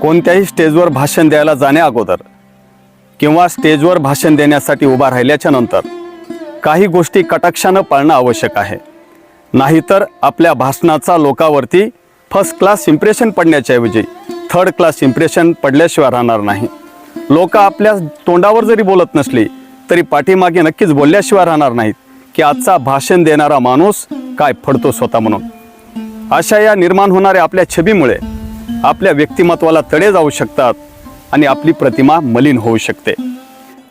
कोणत्याही स्टेजवर भाषण द्यायला जाण्या अगोदर किंवा स्टेजवर भाषण देण्यासाठी उभा राहिल्याच्या नंतर काही गोष्टी कटाक्षानं पाळणं आवश्यक आहे. नाहीतर आपल्या भाषणाचा लोकावरती फर्स्ट क्लास इम्प्रेशन पडण्याच्याऐवजी थर्ड क्लास इम्प्रेशन पडल्याशिवाय राहणार नाही. लोक आपल्या तोंडावर जरी बोलत नसली तरी पाठीमागे नक्कीच बोलल्याशिवाय राहणार नाहीत की आजचा भाषण देणारा माणूस काय फडतो स्वतः म्हणून. अशा या निर्माण होणाऱ्या आपल्या छबीमुळे आपल्या व्यक्तिमत्वाला तडे जाऊ शकतात आणि आपली प्रतिमा मलिन होऊ शकते.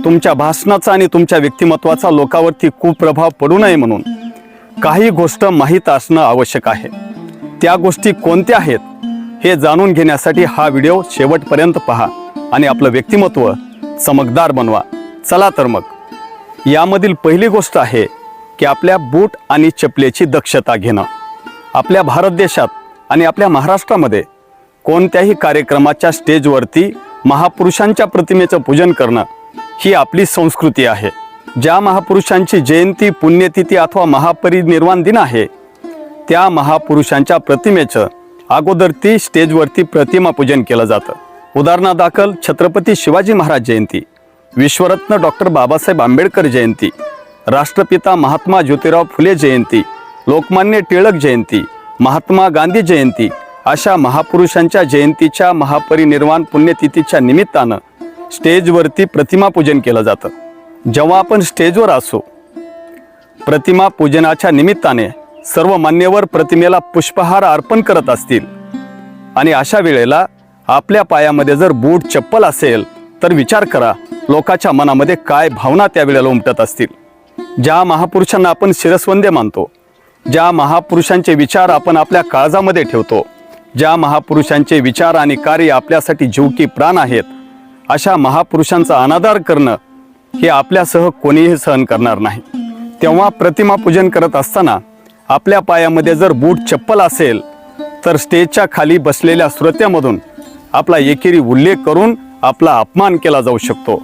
तुमच्या भाषणाचा आणि तुमच्या व्यक्तिमत्वाचा लोकावरती कुप्रभाव पडू नये म्हणून काही गोष्ट माहीत असणं आवश्यक आहे. त्या गोष्टी कोणत्या आहेत हे जाणून घेण्यासाठी हा व्हिडिओ शेवटपर्यंत पहा आणि आपलं व्यक्तिमत्व चमकदार बनवा. चला तर मग. यामधील पहिली गोष्ट आहे की आपल्या बूट आणि चपलेची दक्षता घेणं. आपल्या भारत देशात आणि आपल्या महाराष्ट्रामध्ये कोणत्याही कार्यक्रमाच्या स्टेजवरती महापुरुषांच्या प्रतिमेचं पूजन करणं ही आपली संस्कृती आहे. ज्या महापुरुषांची जयंती पुण्यतिथी अथवा महापरिनिर्वाण दिन आहे त्या महापुरुषांच्या प्रतिमेचं अगोदर ती स्टेजवरती प्रतिमा पूजन केलं जातं. उदाहरणादाखल छत्रपती शिवाजी महाराज जयंती विश्वरत्न डॉक्टर बाबासाहेब आंबेडकर जयंती राष्ट्रपिता महात्मा ज्योतिराव फुले जयंती लोकमान्य टिळक जयंती महात्मा गांधी जयंती अशा महापुरुषांच्या जयंतीच्या महापरिनिर्वाण पुण्यतिथीच्या निमित्तानं स्टेजवरती प्रतिमा पूजन केलं जातं. जेव्हा आपण स्टेजवर असू प्रतिमा पूजनाच्या निमित्ताने सर्व मान्यवर प्रतिमेला पुष्पहार अर्पण करत असतील. आणि अशा वेळेला आपल्या पायामध्ये जर बूट चप्पल असेल तर विचार करा लोकाच्या मनामध्ये काय भावना त्यावेळेला उमटत असतील. ज्या महापुरुषांना आपण शिरस्वंदे मानतो ज्या महापुरुषांचे विचार आपण आपल्या काळजामध्ये ठेवतो ज्या महापुरुषांचे विचार आणि कार्य आपल्यासाठी जीवकी प्राण आहेत अशा महापुरुषांचा अनादार करणं हे आपल्यासह कोणीही सहन करणार नाही. तेव्हा प्रतिमा पूजन करत असताना आपल्या पायामध्ये जर बूट चप्पल असेल तर स्टेजच्या खाली बसलेल्या श्रोत्यामधून आपला एकेरी उल्लेख करून आपला अपमान केला जाऊ शकतो.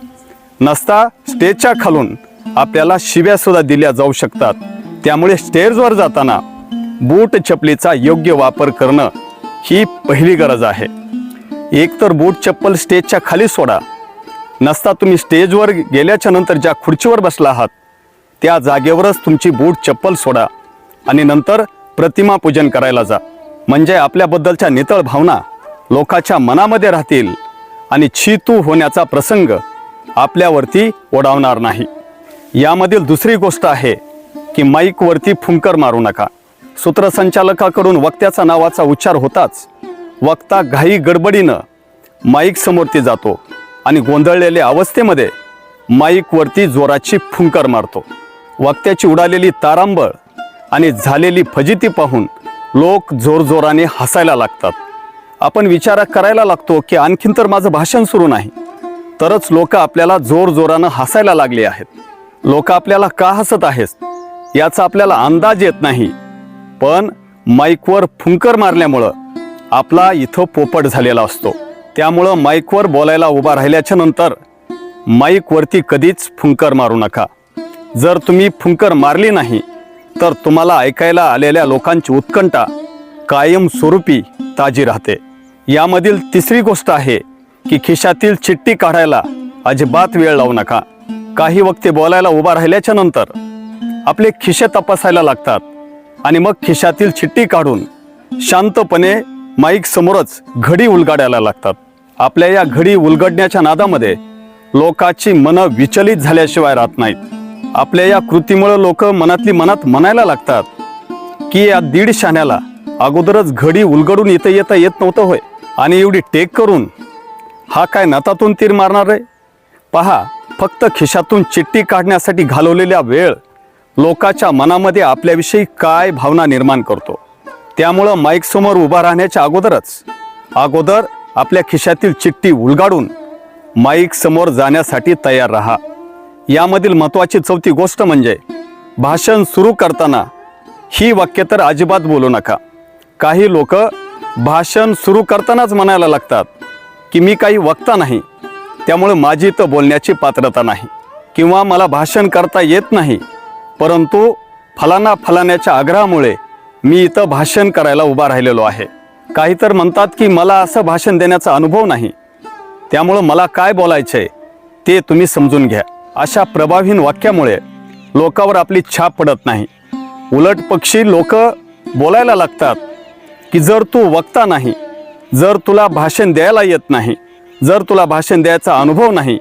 नसता स्टेजच्या खालून आपल्याला शिव्यासुद्धा दिल्या जाऊ शकतात. त्यामुळे स्टेजवर जाताना बूट चपलीचा योग्य वापर करणं ही पहिली गरज आहे. एक तर बूट चप्पल स्टेजच्या खाली सोडा. नसता तुम्ही स्टेजवर गेल्याच्यानंतर ज्या खुर्चीवर बसला आहात त्या जागेवरच तुमची बूट चप्पल सोडा आणि नंतर प्रतिमा पूजन करायला जा. म्हणजे आपल्याबद्दलच्या नितळ भावना लोकाच्या मनामध्ये राहतील आणि छितू होण्याचा प्रसंग आपल्यावरती ओढावणार नाही. यामधील दुसरी गोष्ट आहे की माईकवरती फुंकर मारू नका. सूत्रसंचालकाकडून वक्त्याचा नावाचा उच्चार होताच वक्ता घाई गडबडीनं माईक समोरती जातो आणि गोंधळलेल्या अवस्थेमध्ये माईकवरती जोराची फुंकर मारतो. वक्त्याची उडालेली तारांबळ आणि झालेली फजिती पाहून लोक जोरजोराने हसायला लागतात. आपण विचार करायला लागतो की आणखीन तर माझं भाषण सुरू नाही. तरच लोक आपल्याला जोरजोरानं हसायला लागले आहेत. लोक आपल्याला का हसत आहेत? याचा आपल्याला अंदाज येत नाही. पण माईकवर फुंकर मारल्यामुळं आपला इथं पोपट झालेला असतो. त्यामुळं माईकवर बोलायला उभा राहिल्याच्या नंतर माईकवरती कधीच फुंकर मारू नका. जर तुम्ही फुंकर मारली नाही तर तुम्हाला ऐकायला आलेल्या लोकांची उत्कंठा कायमस्वरूपी ताजी राहते. यामधील तिसरी गोष्ट आहे की खिशातील चिठ्ठी काढायला अजिबात वेळ लावू नका. काही वक्ते बोलायला उभा राहिल्याच्या नंतर आपले खिशे तपासायला लागतात. आणि मग खिशातील चिठ्ठी काढून शांतपणे माईक समोरच घडी उलगाडायला लागतात. आपल्या या घडी उलगडण्याच्या नादामध्ये लोकाची मनं विचलित झाल्याशिवाय राहत नाहीत. आपल्या या कृतीमुळं लोक मनातली मनात म्हणायला लागतात की या दीड शाण्याला अगोदरच घडी उलगडून इथं येता येत नव्हतं होय. आणि एवढी टेक करून हा काय नतातून तीर मारणार आहे पहा फक्त खिशातून चिठ्ठी काढण्यासाठी घालवलेला वेळ लोकाच्या मनामध्ये आपल्याविषयी काय भावना निर्माण करतो? त्यामुळं माईकसमोर उभा राहण्याच्या अगोदरच अगोदर आपल्या खिशातील चिठ्ठी उलगाडून माईक समोर जाण्यासाठी तयार राहा. यामधील महत्त्वाची चौथी गोष्ट म्हणजे भाषण सुरू करताना ही वाक्य तर अजिबात बोलू नका. काही लोक भाषण सुरू करतानाच म्हणायला लागतात की मी काही वक्ता नाही त्यामुळे माझी तर बोलण्याची पात्रता नाही किंवा मला भाषण करता येत नाही. परंतु फलाना फलाण्याच्या आग्रहामुळे मी इथं भाषण करायला उभा राहिलेलो आहे. काही तर म्हणतात की मला असं भाषण देण्याचा अनुभव नाही. त्यामुळं मला काय बोलायचं आहे ते तुम्ही समजून घ्या. अशा प्रभावहीन वाक्यामुळे लोकावर आपली छाप पडत नाही. उलट पक्षी लोक बोलायला लागतात की जर तू वक्ता नाही जर तुला भाषण द्यायला येत नाही जर तुला भाषण द्यायचा अनुभव नाही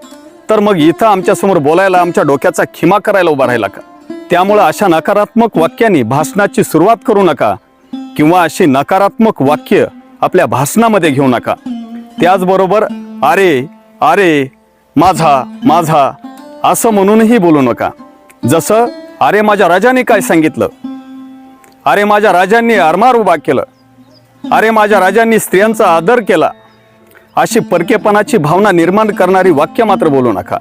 तर मग इथं आमच्यासमोर बोलायला आमच्या डोक्याचा खिमा करायला उभा राहिला का? त्यामुळं अशा नकारात्मक वाक्यांनी भाषणाची सुरुवात करू नका किंवा अशी नकारात्मक वाक्य आपल्या भाषणामध्ये घेऊ नका. त्याचबरोबर अरे अरे माझा माझा असं म्हणूनही बोलू नका. जसं अरे माझ्या राजाने काय सांगितलं? अरे माझ्या राजांनी आरमार उभा केलं. अरे माझ्या राजांनी स्त्रियांचा आदर केला. अशी परकेपणाची भावना निर्माण करणारी वाक्य मात्र बोलू नका.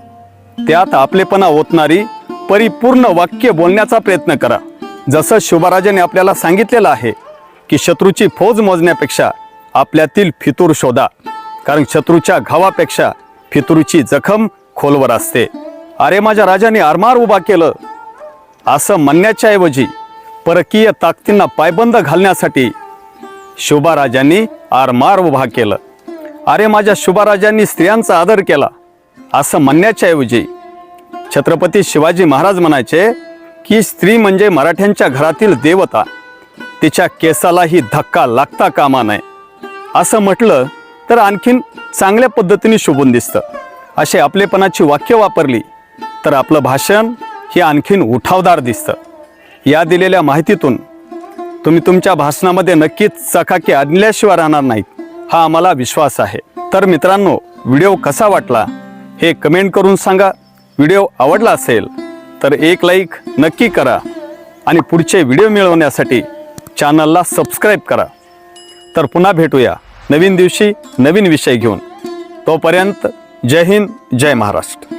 त्यात आपलेपणा ओतणारी परिपूर्ण वाक्य बोलण्याचा प्रयत्न करा. जसं शुभराजाने आपल्याला सांगितलेलं आहे की शत्रूची फौज मोजण्यापेक्षा आपल्यातील फितूर शोधा कारण शत्रूच्या घावापेक्षा फितूरची जखम खोलवर असते. अरे माझ्या राजाने आरमार उभा केलं. असं म्हणण्याच्या ऐवजी परकीय ताकदींना पायबंद घालण्यासाठी शुभाराजांनी आरमार उभा केलं. अरे माझ्या शुभाराजांनी स्त्रियांचा आदर केला. असं म्हणण्याच्या ऐवजी छत्रपती शिवाजी महाराज म्हणायचे की स्त्री म्हणजे मराठ्यांच्या घरातील देवता. तिच्या केसालाही धक्का लागता कामा नये. असं म्हटलं तर आणखीन चांगल्या पद्धतीने शोभून दिसतं. असे आपलेपणाची वाक्य वापरली तर आपलं भाषण हे आणखीन उठावदार दिसतं. या दिलेल्या माहितीतून तुम्ही तुमच्या भाषणामध्ये नक्कीच चकाकी आणल्याशिवाय राहणार नाहीत हा आम्हाला विश्वास आहे. तर मित्रांनो व्हिडिओ कसा वाटला हे कमेंट करून सांगा. व्हिडिओ आवडला असेल तर एक लाईक नक्की करा आणि पुढचे व्हिडिओ मिळवण्यासाठी चॅनलला सबस्क्राईब करा. तर पुन्हा भेटूया नवीन दिवशी नवीन विषय घेऊन. तोपर्यंत जय हिंद जय महाराष्ट्र.